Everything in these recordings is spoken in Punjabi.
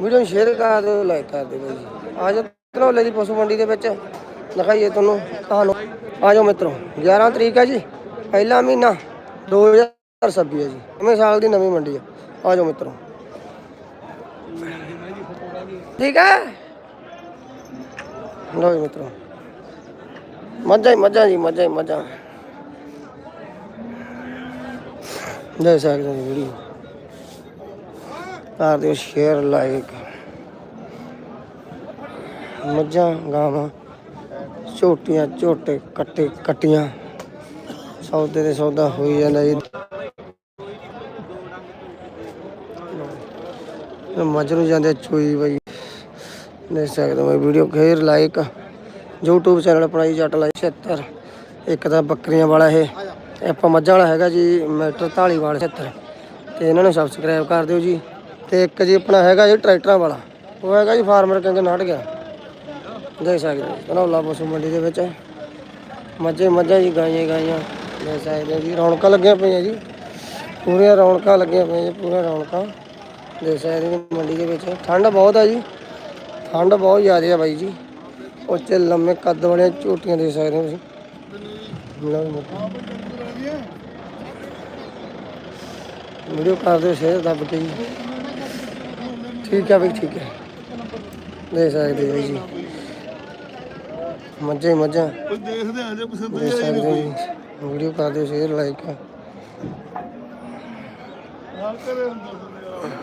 ਵੀਡੀਓ ਨੂੰ ਸ਼ੇਅਰ ਕਰ ਦਿਓ ਲਾਈਕ ਕਰ ਦਿਓ ਜੀ ਆ ਜਾਓ ਧਨੌਲੇ ਦੀ ਪਸ਼ੂ ਮੰਡੀ ਦੇ ਵਿੱਚ। ਦਿਖਾਈਏ ਤੁਹਾਨੂੰ ਤੁਹਾਨੂੰ। ਆ ਜਾਓ ਮਿੱਤਰੋ 11 ਤਰੀਕ ਹੈ ਜੀ, ਪਹਿਲਾ ਮਹੀਨਾ 2026 ਹੈ ਜੀ। ਨਵੇਂ ਸਾਲ ਦੀ ਨਵੀਂ ਮੰਡੀ ਹੈ। ਆ ਜਾਓ ਮਿੱਤਰੋ। ਠੀਕ ਹੈ? ਲਓ ਜੀ ਮਿੱਤਰੋ। ਮੱਝਾਂ ਹੀ, ਮੱਝਾਂ ਜੀ, ਮੱਝਾਂ ਹੀ, ਮੱਝਾਂ। ਦੇ ਸਕਦੇ ਵੀਡੀਓ। ਕਰ ਦਿਓ ਸ਼ੇਅਰ ਲਾਈਕ ਮੱਝਾਂ, ਗਾਵਾਂ, ਝੋਟੀਆਂ, ਝੋਟੇ ਕੱਟੇ, ਕੱਟੀਆਂ। ਸੌਦੇ ਦੇ ਸੌਦਾ ਹੋਈ ਜਾਂਦਾ ਜੀ। ਮੱਝ ਨੂੰ ਜਾਂਦੇ ਚੋਈ ਬਈ। ਦੇਖ ਸਕਦੇ ਹੋ ਵੀਡੀਓ ਖੇਰ ਲਾਈਕ YouTube ਚੈਨਲ ਆਪਣਾ ਜੀ ਜੱਟ ਲਾਈ 76 ਇੱਕ ਤਾਂ ਬੱਕਰੀਆਂ ਵਾਲਾ ਇਹ। ਆਪਾਂ ਮੱਝਾਂ ਵਾਲਾ ਹੈਗਾ ਜੀ, ਮੀਟਰ ਢਾਲੀਵਾਲ 76 ਤੇ ਇਹਨਾਂ ਨੂੰ ਸਬਸਕ੍ਰਾਈਬ ਕਰ ਦਿਓ ਜੀ। ਤੇ ਇੱਕ ਜੀ ਆਪਣਾ ਹੈਗਾ ਜੀ ਟਰੈਕਟਰਾਂ ਵਾਲਾ, ਉਹ ਹੈਗਾ ਜੀ ਫਾਰਮਰ ਕਿੰਗ ਨਟ ਗਿਆ। ਦੇਖ ਸਕਦੇ ਹੋ, ਧਨੌਲਾ ਪਸ਼ੂ ਮੰਡੀ ਦੇ ਵਿੱਚ। ਮੱਝੇ ਮੱਝਾਂ ਜੀ, ਗਾਈਆਂ ਗਾਈਆਂ, ਦੇਖ ਸਕਦੇ ਹੋ ਜੀ, ਰੌਣਕਾਂ ਲੱਗੀਆਂ ਪਈਆਂ ਜੀ। ਪੂਰੀਆਂ ਰੌਣਕਾਂ ਲੱਗੀਆਂ ਪਈਆਂ ਜੀ, ਪੂਰੀਆਂ ਰੌਣਕਾਂ। ਦੇਖ ਸਕਦੇ ਹੋ ਮੰਡੀ ਦੇ ਵਿੱਚ। ਠੰਡ ਬਹੁਤ ਹੈ ਜੀ, ਠੰਡ ਬਹੁਤ ਜ਼ਿਆਦਾ ਆ ਬਾਈ ਜੀ। ਉੱਚੇ ਲੰਮੇ ਕੱਦ ਵਾਲੀਆਂ ਝੂਟੀਆਂ ਦੇ ਸਕਦੇ ਹੋ ਤੁਸੀਂ। ਵੀਡੀਓ ਕਰਦੇ ਦਿਓ ਸ਼ੇਅਰ ਦੱਬ ਕੇ ਜੀ। ਠੀਕ ਹੈ ਬਈ ਠੀਕ ਹੈ। ਦੇਖ ਸਕਦੇ ਹੋ ਜੀ। ਮੱਝਾਂ ਹੀ ਮੱਝਾਂ। ਕੋਈ ਦੇਖਦੇ ਆ ਜੇ ਪਸੰਦ ਦੇਖ ਸਕਦੇ ਹੋ ਜੀ। ਵੀਡੀਓ ਕਰ ਦਿਓ ਸ਼ੇਅਰ ਲਾਈਕ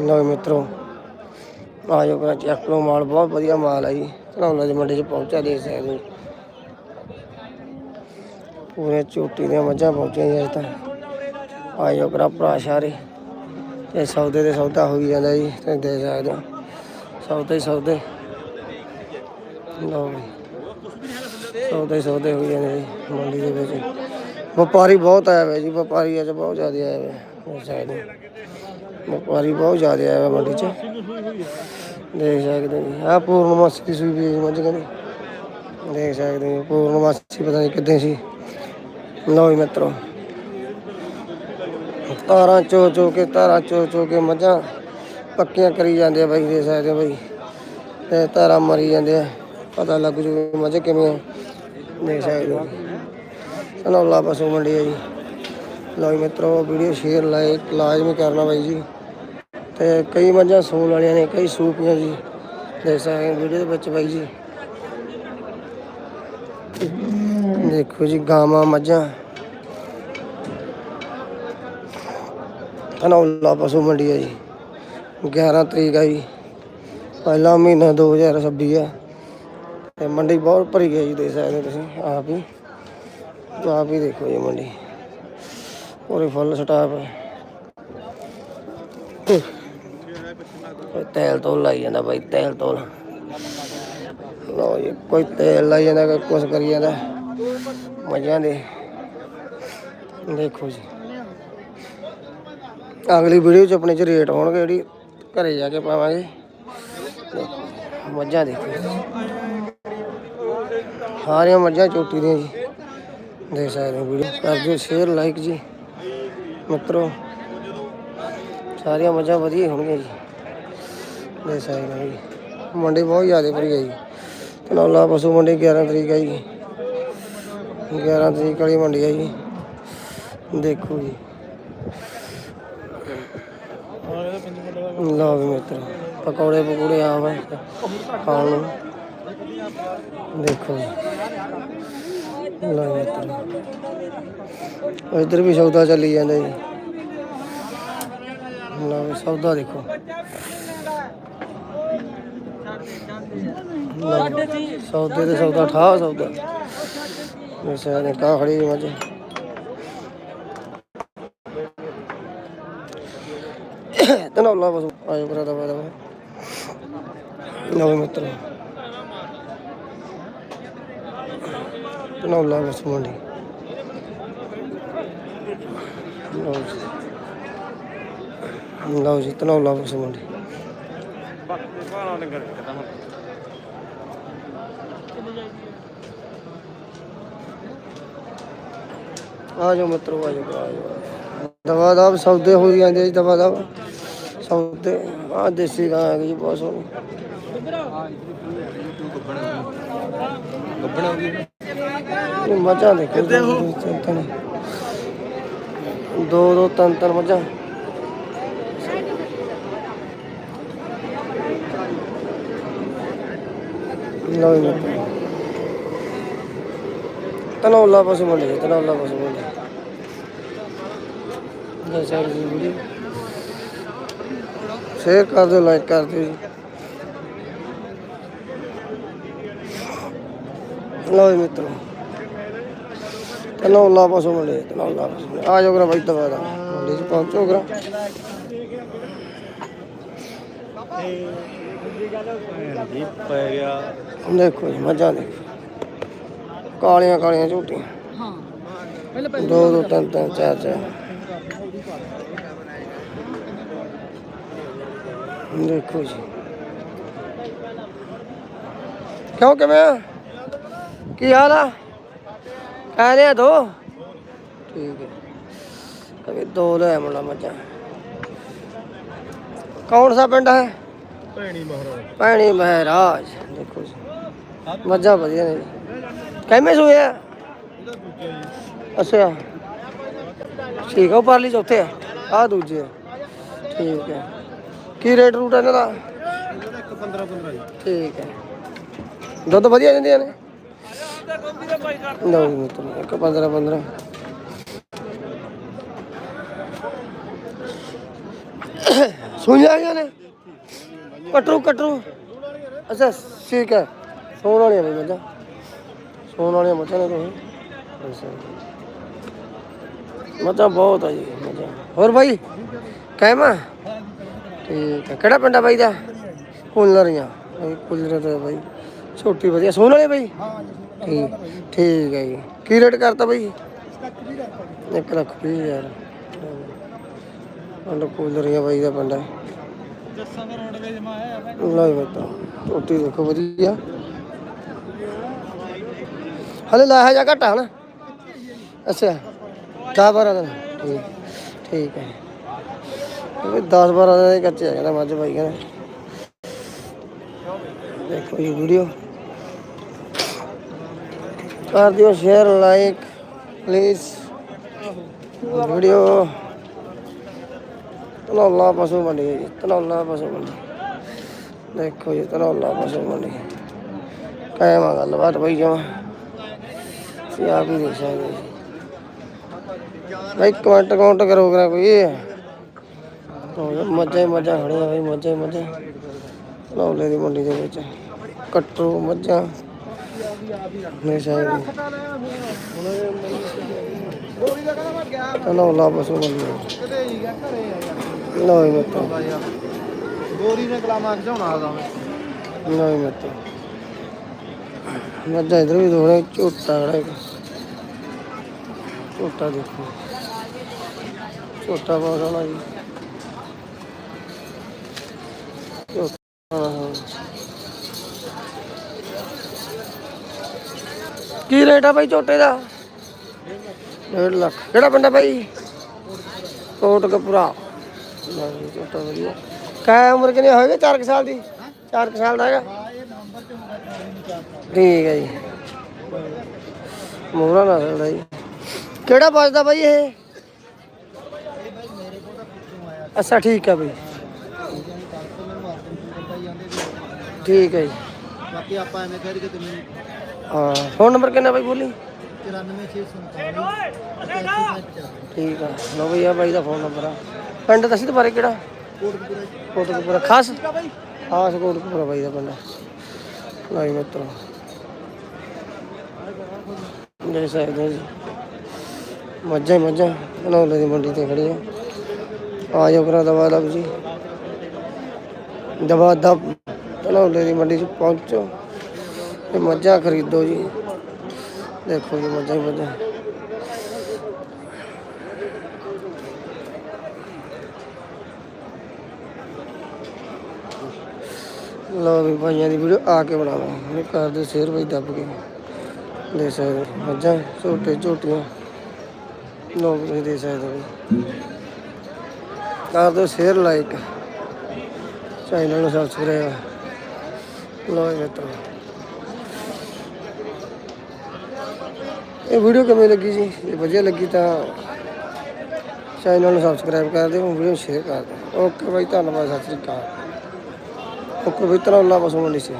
ਲਓ ਮਿੱਤਰੋ ਆਜੋ ਕਰਾ ਚੱਕ ਲਓ ਮਾਲ ਬਹੁਤ ਵਧੀਆ ਮਾਲ ਆ ਜੀ। ਧਨੌਲਾ ਦੀ ਮੰਡੀ 'ਚ ਪਹੁੰਚਿਆ ਦੇਖ ਸਕਦੇ ਹੋ। ਪੂਰੇ ਝੋਟੀ ਦੀਆਂ ਮੱਝਾਂ ਪਹੁੰਚੀਆਂ ਜੀ ਅੱਜ ਤਾਂ। ਆਜੋ ਕਰਾ ਭਰਾ ਸਾਰੇ। ਤੇ ਸੌਦੇ ਦੇ ਸੌਦਾ ਹੋ ਜਾਂਦਾ ਜੀ, ਤੁਸੀਂ ਦੇਖ ਸਕਦੇ ਹੋ। ਸੌਦੇ ਸੌਦੇ। ਲਓ ਜੀ। ਸੌਦੇ ਸੌਦੇ ਹੋ ਜਾਂਦੇ ਜੀ, ਮੰਡੀ ਦੇ ਵਿੱਚ। ਵਪਾਰੀ ਬਹੁਤ ਆਇਆ ਹੋਇਆ ਜੀ, ਵਪਾਰੀ ਅੱਜ ਬਹੁਤ ਜ਼ਿਆਦਾ ਆਇਆ ਹੋਇਆ, ਦੇਖ ਸਕਦੇ ਵਪਾਰੀ ਬਹੁਤ ਜ਼ਿਆਦਾ ਆਇਆ ਹੋਇਆ ਮੰਡੀ 'ਚ। ਦੇਖ ਸਕਦੇ ਹੋ ਜੀ, ਆਹ ਪੂਰਨਮਾਸੀ ਦੀ ਸੂਈ ਵੀ ਮੱਝ ਕਹਿੰਦੇ। ਦੇਖ ਸਕਦੇ ਹੋ ਪੂਰਨਮਾਸੀ ਪਤਾ ਨਹੀਂ ਕਿੱਦਾਂ ਸੀ। ਲਓ ਜੀ ਮਿੱਤਰੋ। ਤਾਰਾਂ ਚੋ ਚੋ ਕੇ, ਤਾਰਾਂ ਚੋ ਚੋ ਕੇ ਮੱਝਾਂ ਪੱਕੀਆਂ ਕਰੀ ਜਾਂਦੇ ਆ ਬਾਈ ਦੇ ਸਕਦੇ ਹੋ ਬਾਈ। ਤੇ ਤਾਰਾਂ ਮਰੀ ਜਾਂਦੇ ਆ। ਪਤਾ ਲੱਗ ਜੂ ਮੱਝ ਕਿਵੇਂ ਆ। ਦੇਖ ਸਕਦੇ ਹੋ। ਸਨੌਲਾ ਪਸ਼ੂ ਮੰਡੀ ਹੈ ਜੀ। ਲਓ ਜੀ ਮਿੱਤਰੋ, ਵੀਡੀਓ ਸ਼ੇਅਰ ਲਾਈਕ ਲਾਜ਼ਮੀ ਕਰਨਾ ਬਾਈ ਜੀ। ਤੇ ਕਈ ਮੱਝਾਂ ਸੂਣ ਵਾਲੀਆਂ ਨੇ, ਕਈ ਸੂਪੀਆਂ ਜੀ। ਦੇਖ ਸਕਦੇ ਹੋ ਵੀਡੀਓ ਦੇ ਵਿੱਚ ਬਾਈ ਜੀ। ਦੇਖੋ ਜੀ ਗਾਵਾਂ ਮੱਝਾਂ। ਧਨੌਲਾ ਪਸ਼ੂ ਮੰਡੀ ਹੈ ਜੀ। 11 ਤਰੀਕ ਆ ਜੀ। ਪਹਿਲਾ ਮਹੀਨਾ 2026 ਹੈ। ਤੇ ਮੰਡੀ ਬਹੁਤ ਭਰੀ ਹੈ ਜੀ ਦੇਖ ਸਕਦੇ ਤੁਸੀਂ, ਆਪ ਹੀ। ਆਪ ਹੀ ਦੇਖੋ ਜੀ ਮੰਡੀ। ਪੂਰੀ ਫੁੱਲ ਸਟਾਪ ਹੈ। ਕੋਈ ਤੇਲ ਤੋਲ ਲਾਈ ਜਾਂਦਾ ਬਾਈ, ਤੇਲ ਤੋਲ। ਲਓ ਜੀ, ਕੋਈ ਤੇਲ ਲਾਈ ਜਾਂਦਾ, ਕੋਈ ਕੁਛ ਕਰੀ ਜਾਂਦਾ। ਮੱਝਾਂ ਦੇ। ਦੇਖੋ ਜੀ। ਅਗਲੀ ਵੀਡੀਓ ਚ ਆਪਣੇ ਚ ਰੇਟ ਹੋਣਗੇ ਜਿਹੜੀ ਘਰੇ ਜਾ ਕੇ ਪਾਵਾਂਗੇ। ਦੇਖੋ, ਮੱਝਾਂ ਦੇਖੋ। ਸਾਰੀਆਂ ਮੱਝਾਂ ਚੋਟੀ ਦੀਆਂ ਜੀ। ਦੇਖ ਸਕਦੇ ਹੋ ਵੀਡੀਓ। ਕਰ ਦਿਓ ਸ਼ੇਅਰ ਲਾਈਕ ਜੀ। ਮਿੱਤਰੋ ਸਾਰੀਆਂ ਮੱਝਾਂ ਵਧੀਆ ਹੋਣਗੀਆਂ ਜੀ। ਦੇਖ ਸਕਦੇ ਹੋ ਜੀ। ਮੰਡੀ ਬਹੁਤ ਜ਼ਿਆਦਾ ਭਰੀ ਹੈ ਜੀ। ਧਨੌਲਾ ਪਸ਼ੂ ਮੰਡੀ 11 ਤਰੀਕ ਹੈ ਜੀ। 11 ਤਰੀਕ ਵਾਲੀ ਮੰਡੀ ਹੈ ਜੀ। ਦੇਖੋ ਜੀ। ਲਓ ਵੀ ਮਿੱਤਰ, ਪਕੌੜੇ ਪਕੌੜੇ ਆ ਵਾ ਖਾਣ ਨੂੰ। ਦੇਖੋ। ਲਓ ਮਿੱਤਰ। ਇੱਧਰ ਵੀ ਸੌਦਾ ਚੱਲੀ ਜਾਂਦਾ ਜੀ। ਲਓ ਸੌਦਾ ਦੇਖੋ। ਸੌਦੇ ਤੇ ਸੌਦਾ ਠਾ ਸੌਦਾ। ਵੈਸੇ ਨੇ ਕਾ ਖੜੀ ਮੱਝ। ਧਨੌਲਾ ਬਸ ਆਇਓ ਕਰਾ ਦਵਾ ਦਵਾ ਲਓ ਮਿੱਤਰ। ਧਨੌਲਾ ਬਸ ਲਓ ਜੀ। ਲਓ ਬਸ ਮੰਡੀ। ਆ ਜਾਓ ਮਿੱਤਰੋ, ਆ ਜਾਓ ਦਵਾ ਦਵ ਸੌਦੇ ਹੋ ਜਾਂਦੇ ਜੀ, ਦਵਾ ਦਵ। ਸੌਦੇ ਆ ਦੇਸੀ ਗਾਂ ਹੈਗੀ ਜੀ ਬਹੁਤ ਸੋਹਣੀ। ਗੱਬਣਾ ਗਈ ਇਹ ਮੱਝਾਂ ਦੇਖੋ ਜੀ, ਤਿੰਨ ਤਿੰਨ। ਦੋ ਦੋ ਤਿੰਨ ਤਿੰਨ ਮੱਝਾਂ। ਲਓ ਜੀ। ਤਨੌਲਾ ਪਸ਼ੂ ਮੰਡੀ ਤਨੌਲਾ ਪਸ਼ੂ ਮੰਡੀ। ਜੈ ਸਾਹਿਬ ਜੀ ਵੀਡੀਓ। ਸ਼ੇਅਰ ਕਰ ਦਿਓ ਲਾਈਕ ਕਰ ਦਿਓ ਜੀ ਲਓ ਜੀ ਮਿੱਤਰੋ ਤਨੌਲਾ ਪਸ਼ੂ ਮੰਡੀ ਤਨੌਲਾ ਪਸ਼ੂ ਮੰਡੀ ਆ ਜਾਓ ਗਰਾ ਬਾਈ ਦਵਾ ਦਾ ਮੰਡੀ ਚ ਪਹੁੰਚੋ ਗਰਾ ਜੀ ਪੈ ਗਿਆ ਦੇਖੋ ਜੀ ਮੱਝਾਂ ਦੇਖੋ ਕਾਲੀਆਂ ਕਾਲੀਆਂ ਝੂਟੀਆਂ ਹਾਂ ਪਹਿਲਾਂ ਦੋ ਦੋ ਤਿੰਨ ਤਿੰਨ ਚਾਰ ਚਾਰ ਦੇਖੋ ਜੀ। ਕਿਉਂ ਕਿਵੇਂ ਆ? ਕੀ ਹਾਲ ਆ? ਕਹਿ ਰਹੇ ਦੋ। ਠੀਕ ਹੈ। ਕभी ਦੋ ਲੈ ਮੁੰਡਾ ਮੱਝਾਂ। ਕੌਣ ਸਾ ਪਿੰਡ ਹੈ? ਭੈਣੀ ਮਹਾਰਾਜ। ਭੈਣੀ ਮਹਾਰਾਜ। ਦੇਖੋ ਜੀ। ਮੱਝਾਂ ਵਧੀਆ ਨੇ ਕਿਵੇਂ ਸੂਏ ਆ? ਅੱਛਾ। ਠੀਕ ਆ ਉਹ ਪਰਲੀ ਚੌਥੇ ਆ। ਆ ਦੂਜੇ ਠੀਕ ਹੈ। ਕੀ ਰੇਟ ਰੂਟ ਆ ਇਹਨਾਂ ਦਾ? ਠੀਕ ਹੈ। ਦੁੱਧ ਵਧੀਆ ਦਿੰਦੀਆਂ ਨੇ? ਲਓ ਜੀ ਮਿੱਤਰੋ, ਇੱਕ 15 15 ਸੁਣ ਆਈਆਂ ਨੇ? ਕਟਰੂ ਕਟਰੂ। ਅੱਛਾ, ਠੀਕ ਹੈ। ਸੋਣ ਵਾਲੀਆਂ ਬਈ ਮੱਝਾਂ। ਸੋਣ ਵਾਲੀਆਂ ਮੱਝਾਂ ਨੇ ਕੋਈ ਅੱਛਾ। ਮੱਝਾਂ ਬਹੁਤ ਆ ਜੀ, ਮੱਝਾਂ। ਹੋਰ ਬਾਈ ਕਹਿਮਾ ਠੀਕ ਹੈ ਕਿਹੜਾ ਪਿੰਡ ਆ ਬਾਈ ਦਾ? ਕੁਲਰੀਆਂ ਕੁਲਰ ਦਾ ਬਾਈ। ਛੋਟੀ ਵਧੀਆ। ਸੋਣ ਵਾਲੀ ਬਾਈ? ਠੀਕ ਠੀਕ ਹੈ ਜੀ। ਕੀ ਰੇਟ ਕਰਤਾ ਬਾਈ? ਇੱਕ ਲੱਖ ਵੀਹ ਹਜ਼ਾਰ ਪਿੰਡ ਕੁਲਰੀਆਂ ਬਾਈ ਦਾ ਪਿੰਡ। ਹੈ ਜੱਸਾਂ ਦਾ ਰੋਡ ਵੇਚ ਮਾਇਆ ਲਓ ਜੀ ਮਿੱਤਰੋ ਛੋਟੀ ਦੇਖੋ ਵਧੀਆ। ਹਲੇ ਲਾਇਆ ਜਾ ਘਟਾ ਹਨਾ? ਅੱਛਾ। 10 12 ਦਿਨ ਠੀਕ ਠੀਕ ਹੈ 10 12 ਦਿਨ ਦੇ ਕੱਚੇ ਆ ਕਹਿੰਦਾ ਮੱਝ ਬਾਈ ਕਹਿੰਦਾ। ਦੇਖੋ ਇਹ ਵੀਡੀਓ ਕਰ ਦਿਓ share like please video Tanaula ਪਸ਼ੂ ਮੰਡੀ ਹੈ ਜੀ ਤਨੌਲਾ ਪਸ਼ੂ ਮੰਡੀ। ਦੇਖੋ ਜੀ ਤਨੌਲਾ ਪਸ਼ੂ ਮੰਡੀ। ਕਾਇਮ ਆ ਗੱਲਬਾਤ ਬਈ ਜਮਾ। ਤੁਸੀਂ ਆਪ ਹੀ ਦੇਖ ਸਕਦੇ ਜੀ। ਬਈ ਕਮੈਂਟ ਕਮੈਂਟ ਕਰੋ ਕਰਾ ਕੋਈ। ਮੱਝਾਂ ਹੀ ਮੱਝਾਂ ਖੜੀਆਂ ਬਈ ਮੱਝਾਂ ਹੀ ਮੱਝਾਂ। ਦੀ ਮੰਡੀ ਦੇ ਵਿੱਚ। ਕੱਟੂ ਮੱਝਾਂ। ਨੇ ਸ਼ਾਇਦ ਤਨੌਲਾ ਪਸ਼ੂ ਮੰਡੀ ਹੈ। ਕਿਤੇ ਹੀ ਗਿਆ ਘਰੇ ਆ ਯਾਰ ਲਓ ਜੀ ਮਿੱਤਰੋ। ਗੋਰੀ ਨੇ ਕਲਾਮਾਂ ਖਿਚਾਉਣਾ ਆਦਾ ਜੀ ਮਿੱਤਰੋ। ਮੱਝਾਂ ਇਧਰ ਵੀ ਦੋੜੇ ਝੋਟਾ ਖੜਾ ਝੋਟਾ ਦੇਖੋ। ਝੋਟਾ ਬਹੁਤ ਸੋਹਣਾ ਜੀ। ਝੋਟਾ, ਹਾਂ। ਕੀ ਰੇਟ ਆ ਬਾਈ ਝੋਟੇ ਦਾ? 1.5 ਲੱਖ। ਕਿਹੜਾ ਪਿੰਡ ਆ ਬਾਈ? ਕੋਟ ਕਪੂਰਾ ਲਓ ਝੋਟਾ ਵਧੀਆ। ਕਾ ਉਮਰ ਕਿੰਨੀ ਹੋਏਗੀ 4 ਸਾਲ ਦੀ? 4 ਸਾਲ ਦਾ ਹੈਗਾ? ਠੀਕ ਹੈ ਜੀ। ਮੋਹਰਾ ਨਾ ਸਕਦਾ ਜੀ। ਕਿਹੜਾ ਬਚਦਾ ਭਾਈ ਇਹ? ਅੱਛਾ ਠੀਕ ਹੈ ਬਈ। ਠੀਕ ਹੈ ਜੀ। ਬਾਕੀ ਆਪਾਂ ਐਵੇਂ ਕਹਿ ਦਈਏ ਤੈਨੂੰ ਹਾਂ ਫੋਨ ਨੰਬਰ ਕਿੰਨਾ ਬਾਈ ਬੋਲੀ? 94647 ਠੀਕ ਆ ਲਓ ਬਈ ਆ ਬਾਈ ਦਾ ਫੋਨ ਨੰਬਰ ਆ। ਪਿੰਡ ਦੱਸੀ ਦੁਬਾਰੇ ਕਿਹੜਾ? ਕੋਟਕਪੂਰਾ ਖਾਸ? ਖਾਸ ਕੋਟਕਪੂਰਾ ਬਾਈ ਦਾ ਪਿੰਡ। ਲਾਈ ਮਿੱਤਰੋ। ਸਕਦੇ ਹੋ ਜੀ। ਮੱਝਾਂ ਮੱਝਾਂ ਨੌਲੇ ਦੀ ਮੰਡੀ ਤੇ ਖੜੀਆਂ ਆ। ਜਾਓ ਕਰਾ ਦਵਾ ਦਬ ਜੀ। ਦਵਾ ਦਬ। ਨੌਲੇ ਦੀ ਮੰਡੀ 'ਚ ਪਹੁੰਚੋ। ਤੇ ਮੱਝਾਂ ਖਰੀਦੋ ਜੀ। ਦੇਖੋ ਜੀ ਮੱਝਾਂ ਹੀ ਮੱਝਾਂ। ਲਓ ਵੀ ਭਾਈਆਂ ਦੀ ਵੀਡੀਓ ਆ ਕੇ ਬਣਾਵਾਂ। ਇਹ ਦੇ ਸ਼ੇਰ ਭਾਈ ਦੱਬ ਕੇ ਦੇ ਸਕਦੇ ਮੱਝਾਂ ਛੋਟੇ ਝੋਟੀਆਂ। ਲੋਕ ਤੁਸੀਂ ਦੇ ਸਕਦੇ ਹੋ ਬਈ ਕਰ ਦਿਓ ਸ਼ੇਅਰ ਲਾਈਕ ਚੈਨਲ ਨੂੰ ਸਬਸਕ੍ਰਾਈਬ ਲੋ ਜੀ ਮਿੱਤਰੋ। ਇਹ ਵੀਡੀਓ ਕਿਵੇਂ ਲੱਗੀ ਜੀ? ਜੇ ਵਧੀਆ ਲੱਗੀ ਤਾਂ ਚੈਨਲ ਨੂੰ ਸਬਸਕ੍ਰਾਈਬ ਕਰ ਦਿਓ ਵੀਡੀਓ ਸ਼ੇਅਰ ਕਰ ਦਿਓ। ਓਕੇ ਬਾਈ, ਧੰਨਵਾਦ, ਸਤਿ ਸ੍ਰੀ ਅਕਾਲ। ਓਕੇ ਬਾਈ ਧੰਨਵਾਦ ਬਸ ਨਹੀਂ ਸੀ।